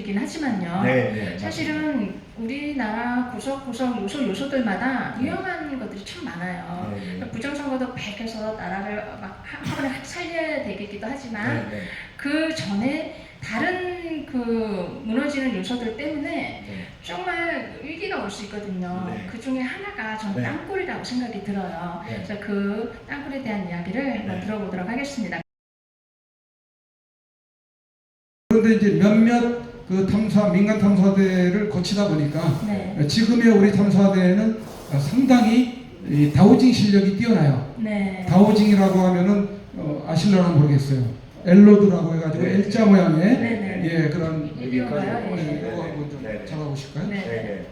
요소이긴 하지만요. 네, 네. 사실은 우리나라 구석구석 요소 요소들마다 위험한 것들이 참 많아요. 네, 네. 부정선거도 백해서 나라를 막 한- 한 번에 살려야 되겠기도 하지만 네, 네. 그 전에 다른 그 무너지는 요소들 때문에 네. 정말 위기가 올 수 있거든요. 네. 그 중에 하나가 저는 네. 땅굴이라고 생각이 들어요. 네. 그래서 그 땅굴에 대한 이야기를 한번 네. 들어보도록 하겠습니다. 그런데 이제 몇몇 그 탐사 민간 탐사대를 거치다 보니까 네. 지금의 우리 탐사대는 상당히 이 다우징 실력이 뛰어나요. 네. 다우징이라고 하면은 어, 아실려나 모르겠어요. 엘로드라고 해가지고 네. L자 모양의 네, 네. 예 그런 이리온가요? 어, 예. 예, 이거 한번 좀 네. 잡아보실까요? 네. 네,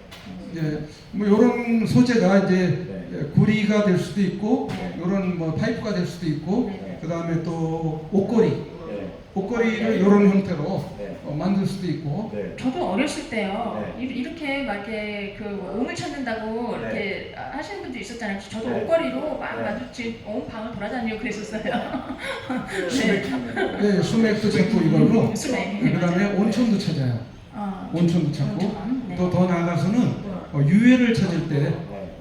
네. 예, 뭐 이런 소재가 이제 네. 예, 구리가 될 수도 있고 네. 이런 뭐 파이프가 될 수도 있고 네. 그 다음에 또 옷걸이 네. 옷걸이를 이런 형태로 네. 어, 만들 수도 있고 네. 저도 어렸을 때요. 네. 이- 이렇게 막 이렇게 그 오물 찾는다고 네. 이렇게 하시는 분도 있었잖아요. 저도 네. 옷걸이로 막 네. 마주치 온 방을 돌아다니고 그랬었어요. 거. 예, 수맥도 찾고 이걸로 수맥. 그 다음에 온천도 찾아요. 어, 온천도 찾고 온천, 네. 또 더 나아가서는 어, 유해를 찾을 때 네.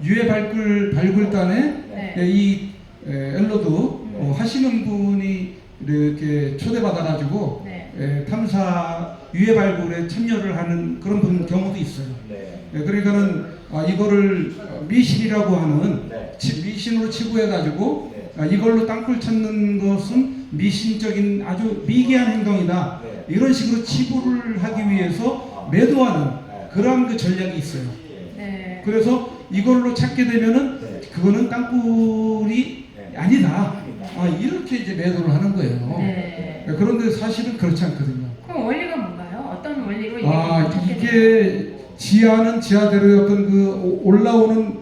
유해 발굴 발굴단에 네. 예, 이 에, 엘로드 어, 하시는 분이 이렇게 초대받아가지고 네. 에, 탐사 유해 발굴에 참여를 하는 그런 분 경우도 있어요. 네. 예, 그러니까는 아, 이거를 어, 미신이라고 하는 네. 치- 미신으로 치부해가지고 네. 아, 이걸로 땅굴 찾는 것은 미신적인 아주 미개한 행동이다. 네. 이런 식으로 치부를 하기 위해서 매도하는 그런 그 전략이 있어요. 네. 그래서 이걸로 찾게 되면은 네. 그거는 땅굴이 네. 아니다. 아, 이렇게 이제 매도를 하는 거예요. 네. 그런데 사실은 그렇지 않거든요. 그럼 원리가 뭔가요? 어떤 원리로 이게 아, 이게 지하는 지하대로의 어떤 그 오- 올라오는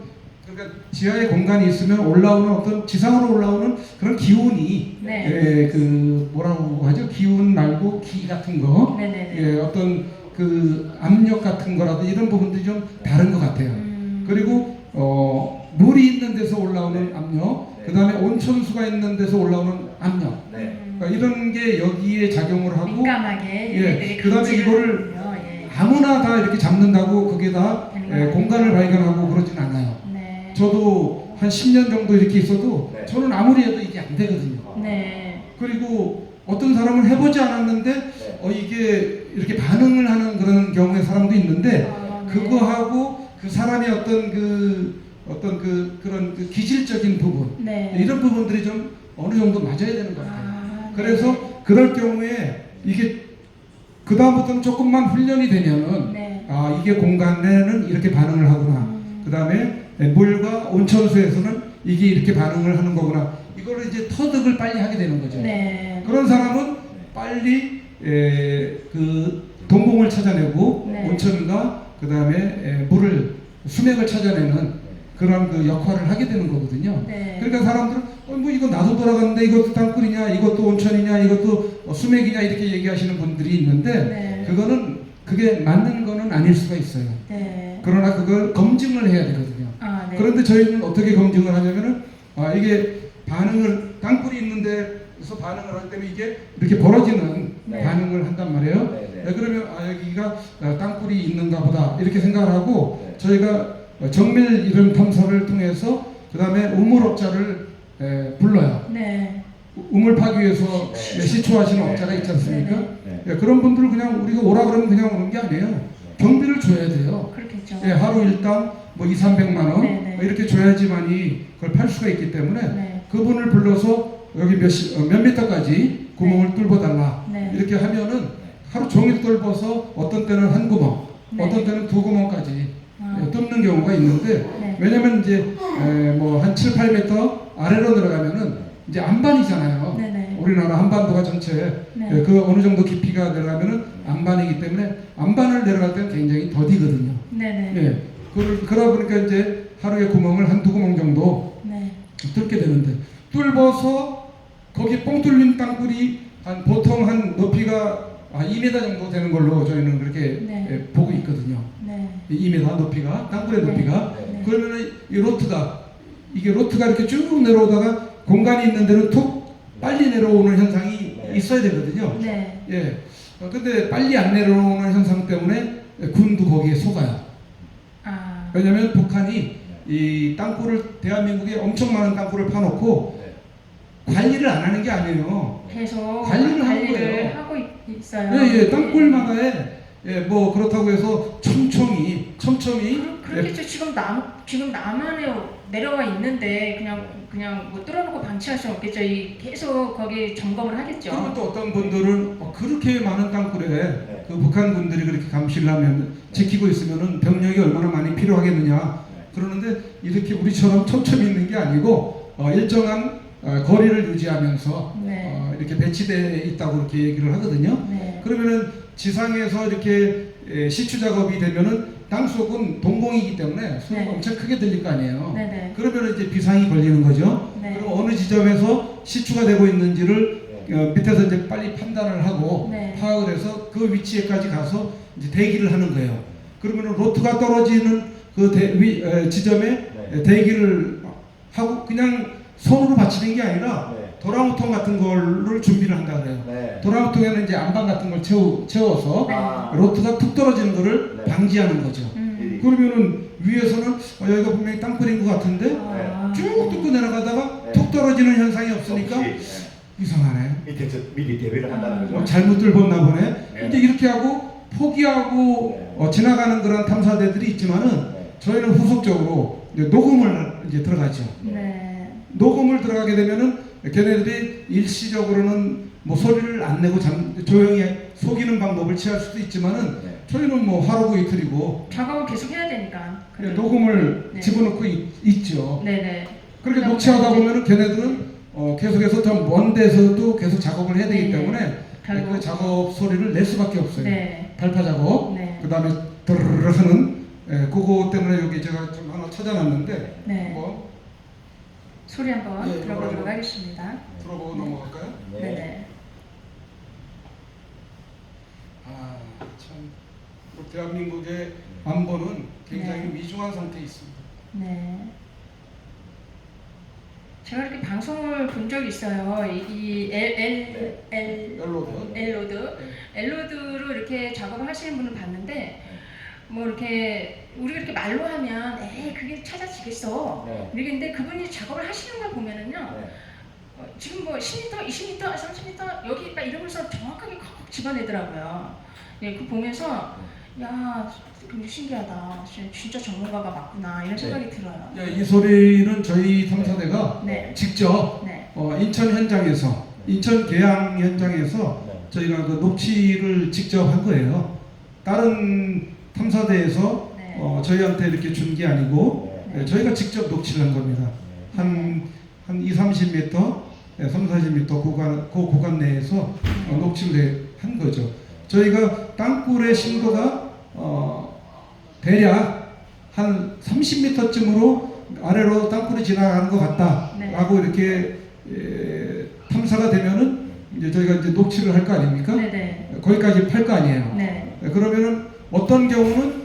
그러니까 지하에 공간이 있으면 올라오는 어떤 지상으로 올라오는 그런 기운이 네. 예, 그 뭐라고 하죠? 기운 말고 기 같은 거, 네 네 네. 예, 어떤 그 압력 같은 거라도 이런 부분들이 좀 다른 것 같아요. 음, 그리고 어, 물이 있는 데서 올라오는 압력, 네. 그 다음에 온천수가 있는 데서 올라오는 압력, 네. 음, 그러니까 이런 게 여기에 작용을 하고 민감하게 예, 그 다음에 감지를 이거를. 예. 아무나 다 이렇게 잡는다고 그게 다 예, 공간을 발견하고 그러진 않아요. 네. 저도 한 10년 정도 이렇게 있어도 네. 저는 아무리 해도 이게 안 되거든요. 네. 그리고 어떤 사람은 해보지 않았는데 네. 어, 이게 이렇게 반응을 하는 그런 경우의 사람도 있는데 아, 네. 그거하고 그 사람의 어떤 그 어떤 그 그런 그 기질적인 부분 네. 이런 부분들이 좀 어느 정도 맞아야 되는 것 같아요. 아, 네. 그래서 그럴 경우에 이게 그 다음부터는 조금만 훈련이 되면은 네. 아 이게 공간에는 이렇게 반응을 하구나. 음. 그 다음에 물과 온천수에서는 이게 이렇게 반응을 하는 거구나. 이거를 이제 터득을 빨리 하게 되는 거죠. 네. 그런 사람은 빨리 에, 그 동공을 찾아내고 네. 온천과 그 다음에 물을 수맥을 찾아내는 그런 그 역할을 하게 되는 거거든요. 네. 그러니까 사람들은 어, 뭐 이거 나도 돌아갔는데 이것도 땅굴이냐 이것도 온천이냐 이것도 어, 수맥이냐 이렇게 얘기하시는 분들이 있는데 네. 그거는 그게 맞는 거는 아닐 수가 있어요. 네. 그러나 그걸 검증을 해야 되거든요. 아, 네. 그런데 저희는 어떻게 검증을 하냐면은 아 이게 반응을 땅굴이 있는데서 반응을 할 때는 이게 이렇게 벌어지는 네. 반응을 한단 말이에요. 네, 그러면 아 여기가 아, 땅굴이 있는가 보다 이렇게 생각을 하고 네. 저희가 어, 정밀 이름 탐사를 통해서 그 다음에 우물업자를 에, 불러요. 네. 우물 파기 위해서 네. 시초하시는 네. 업자가 있지 않습니까? 네. 예, 그런 분들 그냥 우리가 오라 그러면 그냥 오는 게 아니에요. 경비를 줘야 돼요. 그렇겠죠. 예, 하루 일당 뭐 2, 300만 원 네, 네. 뭐 이렇게 줘야지만이 그걸 팔 수가 있기 때문에 네. 그분을 불러서 여기 몇, 시, 어, 몇 미터까지 구멍을 뚫어 달라 네. 이렇게 하면은 하루 종일 뚫어서 어떤 때는 한 구멍, 네. 어떤 때는 두 구멍까지 아, 예, 뚫는 경우가 있는데 네. 왜냐면 이제 뭐한 7, 8m 아래로 내려가면은 이제 안반이잖아요. 네네. 우리나라 한반도가 전체 네. 예, 그 어느 정도 깊이가 내려가면은 안반이기 때문에 안반을 내려갈 때는 굉장히 더디거든요. 네네. 예. 그, 그러다 보니까 이제 하루에 구멍을 한 두 구멍 정도 네. 뚫게 되는데 뚫어서 거기 뻥 뚫린 땅굴이 한 보통 한 높이가 한 2m 정도 되는 걸로 저희는 그렇게 네. 예, 보고 있거든요. 네. 2m 높이가 땅굴의 네. 높이가 네. 그러면 이 로트가 이게 로트가 이렇게 쭉 내려오다가 공간이 있는 데는 툭 빨리 내려오는 현상이 네. 있어야 되거든요. 네. 예. 어, 근데 빨리 안 내려오는 현상 때문에 군도 거기에 속아요. 아, 왜냐하면 북한이 이 땅굴을 대한민국에 엄청 많은 땅굴을 파놓고 네. 관리를 안 하는 게 아니에요. 계속 관리를 거예요. 하고 있, 있어요. 예, 예, 땅굴마다에 예, 뭐 그렇다고 해서 촘촘히 촘촘히 그- 그렇겠죠. 지금 남 지금 남한에 내려와 있는데 그냥 그냥 뭐 뚫어놓고 방치할 수는 없겠죠. 이 계속 거기 점검을 하겠죠. 그리고 또 어떤 분들은 어, 그렇게 많은 땅굴에 네. 그 북한 군들이 그렇게 감시를 하면 지키고 있으면은 병력이 얼마나 많이 필요하겠느냐 그러는데 이렇게 우리처럼 촘촘히 있는 게 아니고 어, 일정한 어, 거리를 유지하면서 네. 어, 이렇게 배치돼 있다고 그렇게 얘기를 하거든요. 네. 그러면은 지상에서 이렇게 에, 시추 작업이 되면은 땅 속은 동공이기 때문에 소리가 네. 엄청 크게 들릴 거 아니에요. 네 네. 그러면 이제 비상이 걸리는 거죠. 네. 그럼 어느 지점에서 시추가 되고 있는지를 어, 밑에서 이제 빨리 판단을 하고 네. 파악을 해서 그 위치에까지 가서 이제 대기를 하는 거예요. 그러면 로트가 떨어지는 그 대, 위, 에, 지점에 네. 대기를 하고 그냥 손으로 받치는 게 아니라 네. 도라무통 같은 거를 준비를 한다 그래요. 네. 도라무통에는 이제 안방 같은 걸 채우, 채워서 아. 로트가 툭 떨어지는 거를 네. 방지하는 거죠. 음. 그러면은 위에서는 어, 여기가 분명히 땅굴인 것 같은데 아. 쭉 뚫고 내려가다가 네. 툭 떨어지는 현상이 없으니까 없이, 이상하네. 네. 밑에서 미리 대비를 한다는 아. 거죠. 뭐 잘못 들었나 보네. 네. 이제 이렇게 하고 포기하고 네. 어, 지나가는 그런 탐사대들이 있지만은 네. 저희는 후속적으로 이제 녹음을 이제 들어가죠. 네. 녹음을 들어가게 되면은 걔네들이 일시적으로는 뭐 소리를 안 내고 잠, 조용히 속이는 방법을 취할 수도 있지만은 네. 저희는 뭐 하루고 이틀이고 작업을 계속 해야 되니까. 그냥 녹음을 네. 집어넣고 있, 죠 네네. 그렇게 녹취하다 보면 보면은 걔네들은 어, 계속해서 좀 먼 데서도 계속 작업을 해야 되기 네. 때문에 결국- 그 작업 소리를 낼 수밖에 없어요. 네. 발파 작업. 네. 그 다음에 드르르 하는 예, 그거 때문에 여기 제가 좀 하나 찾아놨는데 네. 뭐 소리 한번 예, 들어보도록 이거 하겠습니다. 들어보고 넘어갈까요? 네. 네네. 아참 대한민국의 안보는 굉장히 네. 미중한 상태에 있습니다. 네. 제가 이렇게 방송을 본 적이 있어요. 이, 이 L, L, L, 멜로드. 엘로드. 네. 엘로드로 이렇게 작업을 하시는 분을 봤는데, 뭐 이렇게, 우리가 이렇게 말로 하면, 에이, 그게 찾아지겠어. 네. 이러겠는데 그분이 작업을 하시는 걸 보면은요, 네. 어, 지금 뭐 10m, 20m, 30m, 여기 막 이러면서 정확하게 콕 집어내더라고요. 예, 그 보면서, 야, 굉장히 신기하다. 진- 진짜 전문가가 맞구나. 이런 생각이 들어요. 예, 이 소리는 저희 탐사대가 네. 직접 네. 어, 인천 현장에서 인천 계양 현장에서 네. 저희가 그 녹취를 직접 한 거예요. 다른 탐사대에서 네. 어, 저희한테 이렇게 준 게 아니고 네. 예, 저희가 직접 녹취를 한 겁니다. 한, 한 2, 30m, 예, 3, 40m 구간, 그 구간 내에서 어, 녹취를 해- 한 거죠. 저희가 땅굴의 심도가 어, 대략 한 30m쯤으로 아래로 땅굴이 지나가는 것 같다라고 이렇게 예, 탐사가 되면은 이제 저희가 이제 녹취를 할 거 아닙니까? 네네. 거기까지 팔 거 아니에요. 네. 예, 그러면은 어떤 경우는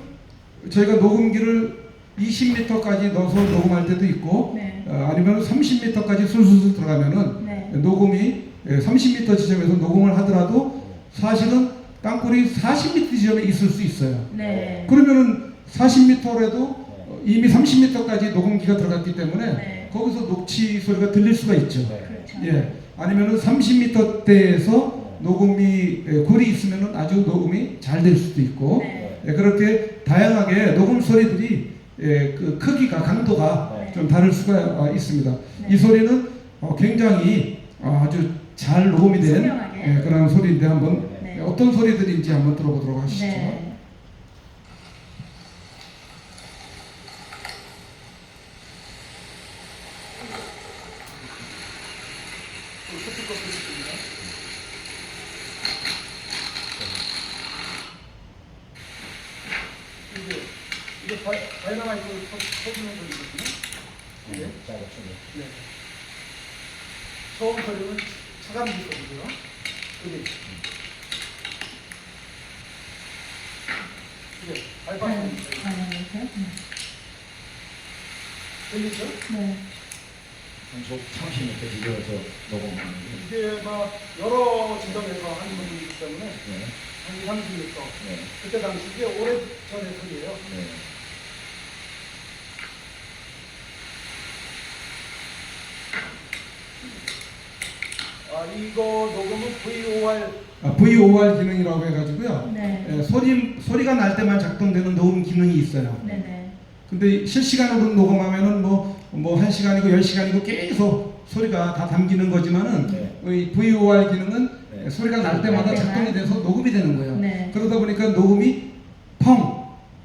저희가 녹음기를 20m까지 넣어서 녹음할 때도 있고 네. 어, 아니면 30m까지 술술 들어가면은 네. 녹음이 예, 30m 지점에서 녹음을 하더라도 사실은 땅굴이 40m 지점에 있을 수 있어요. 네. 그러면은 40m라도 이미 30m까지 녹음기가 들어갔기 때문에 네. 거기서 녹취 소리가 들릴 수가 있죠. 네. 그렇죠. 예. 아니면은 30m대에서 녹음이 예, 골이 있으면은 아주 녹음이 잘 될 수도 있고 네. 예, 그렇게 다양하게 녹음 소리들이 예, 그 크기가 강도가 네. 좀 다를 수가 어, 있습니다. 네. 이 소리는 어, 굉장히 어, 아주 잘 녹음이 된 선명하게. 예, 그런 소리인데 한번 네. 예, 어떤 소리들인지 한번 들어보도록 하시죠. 네. 이 이게 다이나마이트 터지는 소리거든요. 네. 자, 맞습니다. 네. 처음 소리는 차감기 소리고요. 이게 이게 알파 네. 소리 아, 네. 이렇게? 네. 들리죠? 네. 한속 30m 이어서 녹음하는 게. 이게 막 여러 지점에서 하는 분이기 때문에 네. 한 2, 30m. 네. 그때 당시 이게 오래 전의 소리예요. 네. 이거 녹음은 VOR 아, VOR 기능이라고 해가지고요. 네. 예, 소리 소리가 날 때만 작동되는 녹음 기능이 있어요. 네네. 근데 실시간으로 녹음하면은 뭐뭐1 시간이고 1 시간이고 계속 소리가 다 담기는 거지만은 네. 이 VOR 기능은 네. 소리가 날 때마다 날 때만. 작동이 돼서 녹음이 되는 거예요. 네. 그러다 보니까 녹음이 펑,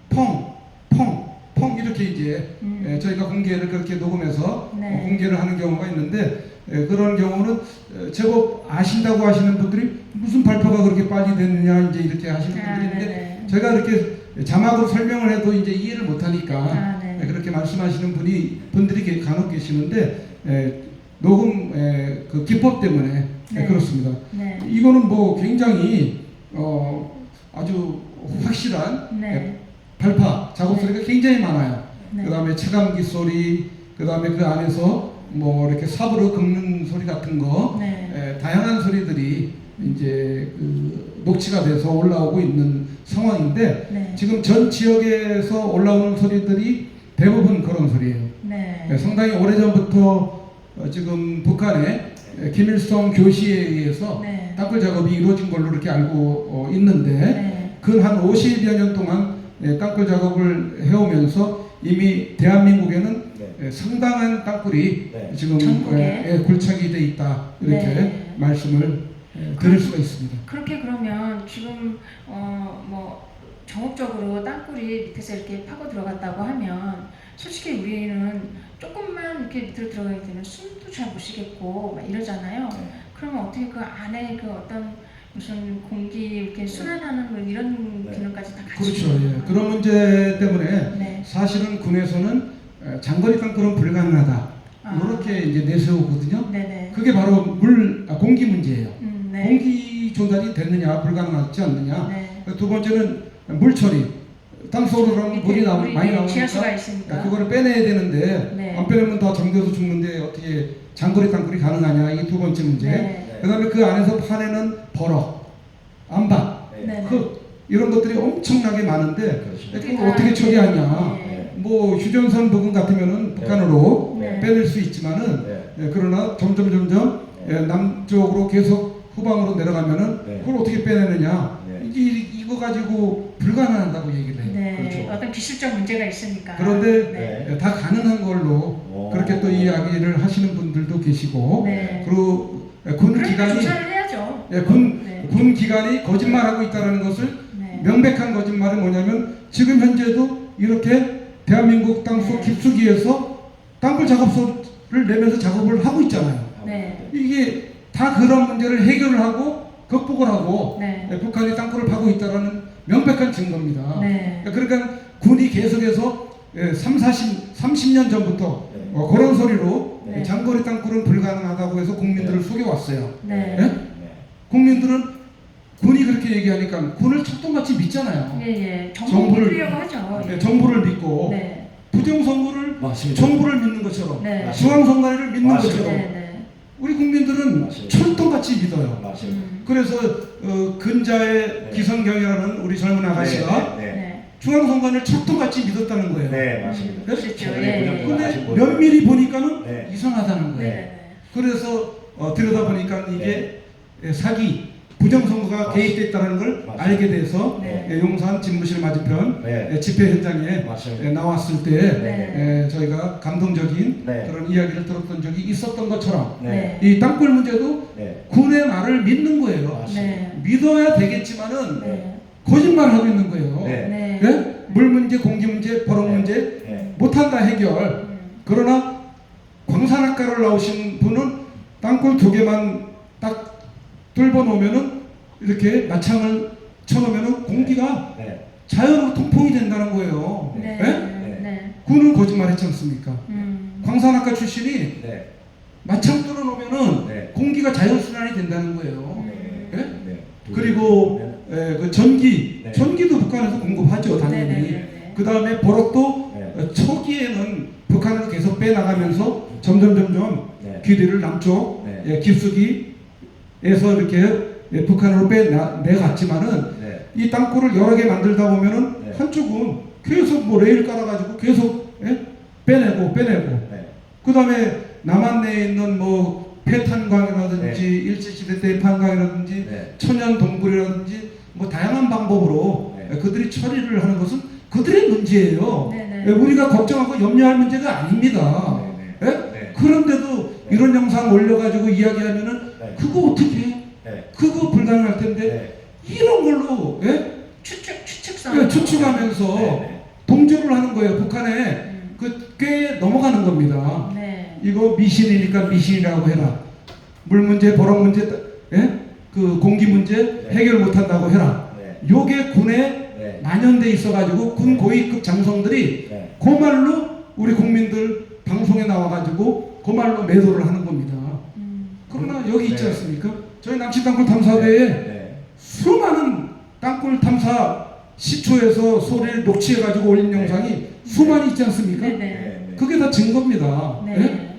펑, 펑, 펑 이렇게 이제 음. 예, 저희가 공개를 그렇게 녹음해서 네. 어, 공개를 하는 경우가 있는데 예, 그런 경우는 어, 제법 아신다고 하시는 분들이 무슨 발표가 그렇게 빨리 됐느냐 이제 이렇게 하시는 아, 분들인데 네네. 제가 이렇게 자막으로 설명을 해도 이제 이해를 못하니까 아, 네. 예, 그렇게 말씀하시는 분이 분들이 게- 간혹 계시는데 예, 녹음 예, 그 기법 때문에 예, 네. 그렇습니다. 네. 이거는 뭐 굉장히 어, 아주 확실한 네. 예, 발파 작업 소리가 굉장히 많아요. 네. 그 다음에 체감기 소리, 그 다음에 그 안에서 뭐 이렇게 삽으로 긁는 소리 같은 거, 네. 예, 다양한 소리들이 이제 그 녹취가 돼서 올라오고 있는 상황인데 네. 지금 전 지역에서 올라오는 소리들이 대부분 그런 소리예요. 네. 예, 상당히 오래전부터 어, 지금 북한의 예, 김일성 교시에 의해서 네. 땅굴 작업이 이루어진 걸로 이렇게 알고 어, 있는데 네. 근한 50여 년 동안 예, 땅굴 작업을 해오면서 이미 대한민국에는 네. 예, 상당한 땅굴이 네. 지금? 예, 예, 굴착이 돼 있다 이렇게 네. 말씀을 예, 드릴 수가 있습니다. 그렇게 그러면 지금 어 뭐 정업적으로 땅굴이 밑에서 이렇게 파고 들어갔다고 하면 솔직히 우리는 조금만 이렇게 밑으로 들어가게 되면 숨도 잘 못 쉬겠고 막 이러잖아요. 네. 그러면 어떻게 그 안에 그 어떤 무슨 공기 이렇게 순환하는 뭐 이런 네. 기능까지 다 같이 그렇죠. 예. 그런 문제 때문에 네. 사실은 군에서는 예, 장거리 땅굴은 불가능하다 아. 이렇게 이제 내세우거든요. 네네. 그게 바로 물 아, 공기 문제예요. 음, 네. 공기 조달이 됐느냐 불가능하지 않느냐. 네. 두 번째는 물 처리. 땅 속으로 그러면 물이 나, 물이 많이 나오니까 있으니까. 그거를 빼내야 되는데 네. 안 빼내면 다 잠겨서 죽는데 어떻게 장거리 땅굴이 가능하냐 이두 번째 문제. 네. 그다음에 그 안에서 파내는 버럭, 암박, 네. 네. 흙 이런 것들이 엄청나게 많은데 그렇죠. 그걸 어떻게 처리하냐. 네. 뭐 휴전선 부근 같으면은 북한으로 네. 빼낼 수 있지만은 네. 예, 그러나 점점 점점 네. 예, 남쪽으로 계속 후방으로 내려가면은 네. 그걸 어떻게 빼내느냐 네. 이게 이거 가지고 불가능하다고 얘기를 해요. 네. 그렇죠. 어떤 기술적 문제가 있으니까. 그런데 네. 예, 다 가능한 걸로 오. 그렇게 또 이야기를 하시는 분들도 계시고 네. 그리고 예, 군 그러니까 기관이 조사를 해야죠. 예, 군, 네. 군 기관이 거짓말하고 있다는 것을 네. 명백한 거짓말은 뭐냐면 지금 현재도 이렇게 대한민국 땅속 네. 깊숙이에서 땅굴 작업소를 내면서 작업을 하고 있잖아요. 네. 이게 다 그런 문제를 해결을 하고 극복을 하고 네. 예, 북한이 땅굴을 파고 있다는 명백한 증거입니다. 네. 그러니까 군이 계속해서 예, 3, 40, 30년 전부터 네. 어, 그런 소리로 네. 장거리 땅굴은 불가능하다고 해서 국민들을 네. 속여왔어요. 네. 예? 네. 국민들은 군이 그렇게 얘기하니까 군을 척도같이 믿잖아요. 예, 예. 정부를- 정보를 믿으려고 하죠. 예, 정부를 믿고 네. 부정 선거를 맞습니다. 정부를 믿는 것처럼 네. 중앙선관위를 믿는 맞습니다. 것처럼 네, 네. 우리 국민들은. 철도같이 믿어요. 맞습니다. 음. 그래서 어, 근자의 네. 기성경이라는 우리 젊은 아가씨가 네. 네. 네. 중앙선관위를 철도같이 믿었다는 거예요. 네, 맞습니다. 그렇죠. 최근에 예, 그런 예. 근데 분. 면밀히 보니까는 네. 이상하다는 네. 거예요. 네. 그래서 어, 들여다 보니까 이게 예, 사기, 부정선거가 맞습니다. 개입됐다는 걸 맞습니다. 알게 돼서 네. 예, 용산 집무실 맞은편 네. 예, 집회 현장에 맞습니다. 예, 나왔을 때 네. 예, 저희가 감동적인 네. 그런 이야기를 들었던 적이 있었던 것처럼 네. 이 땅굴 문제도 네. 군의 말을 믿는 거예요. 네. 믿어야 되겠지만은 네. 거짓말 하고 있는 거예요. 네. 네. 예? 물 문제, 공기 문제, 버럭 네. 문제 네. 못한다 해결. 음. 그러나 광산학과를 나오신 분은 땅굴 두 개만 딱 뚫어 놓으면은 이렇게 마창을 쳐놓으면은 공기가 네. 자연으로 통풍이 된다는 거예요. 네. 예? 네. 군은 거짓말 했지 않습니까? 음. 광산학과 출신이 네. 마창 뚫어 놓으면은 네. 공기가 자연 순환이 된다는 거예요. 네. 예? 네. 그리고 에, 그 전기, 네. 전기도 북한에서 공급하죠 네. 당연히. 네. 네. 그 다음에 네. 어, 초기에는 북한에서 계속 빼 나가면서 점점 점점 네. 귀리를 남쪽 네. 예, 깊숙이에서 이렇게 예, 북한으로 빼내갔지만은 네. 이 땅굴을 여러 개 만들다 보면은 네. 한쪽은 계속 뭐 레일 깔아가지고 계속 예? 빼내고 빼내고 네. 그 다음에 남한 내에 있는 뭐 폐탄광이라든지 네. 일제시대 때 판광이라든지 네. 천연 동굴이라든지 뭐 다양한 방법으로 네. 그들이 처리를 하는 것은 그들의 문제예요. 네네. 예, 우리가 걱정하고 염려할 문제가 아닙니다. 네. 예? 네. 그런데도 네. 이런 영상 올려가지고 이야기하면은 네. 그거 어떻게 해? 네. 그거 불가능할 텐데 네. 이런 걸로 예? 추측 추측성. 예, 추측하면서 네. 동조를 하는 거예요. 북한에 음. 그꽤 넘어가는 겁니다. 네. 이거 미신이니까 미신이라고 해라. 물 문제, 버럭 문제, 예? 그 공기 문제 해결 못한다고 해라. 네. 요게 군에 네. 만연돼 있어가지고 군 고위급 장성들이 네. 그 말로 우리 국민들 방송에 나와가지고 그 말로 매도를 하는 겁니다. 음. 그러나 여기 있지 네. 않습니까? 저희 남치 땅굴 탐사대에 네. 수많은 땅굴 탐사 시초에서 소리를 녹취해가지고 올린 네. 영상이 수많이 있지 않습니까? 네네. 네. 그게 다 증거입니다. 네. 예?